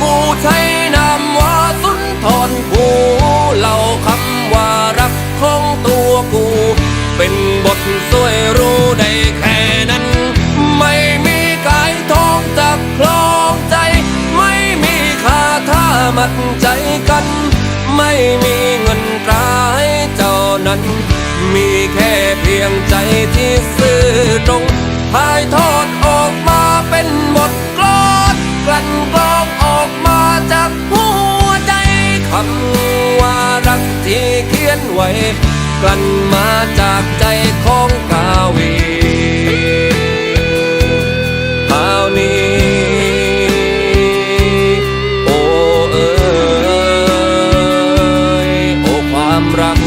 ผู้ใช้นามว่าสุนทรผู้เล่าคำว่ารักของตัวกู เป็นบทสวยรู้ได้แค่นั้น ไม่มีกายทองจักคลองใจ ไม่มีคาท่ามัดใจกัน ไม่มีเงินตราให้เจ้านั้น มีแค่เพียงใจที่ซื่อตรงภายทอ เขียนไว้ กลั่นมาจากใจของกาวีคราวนี้ โอ้เอ๋ยโอ้ความรัก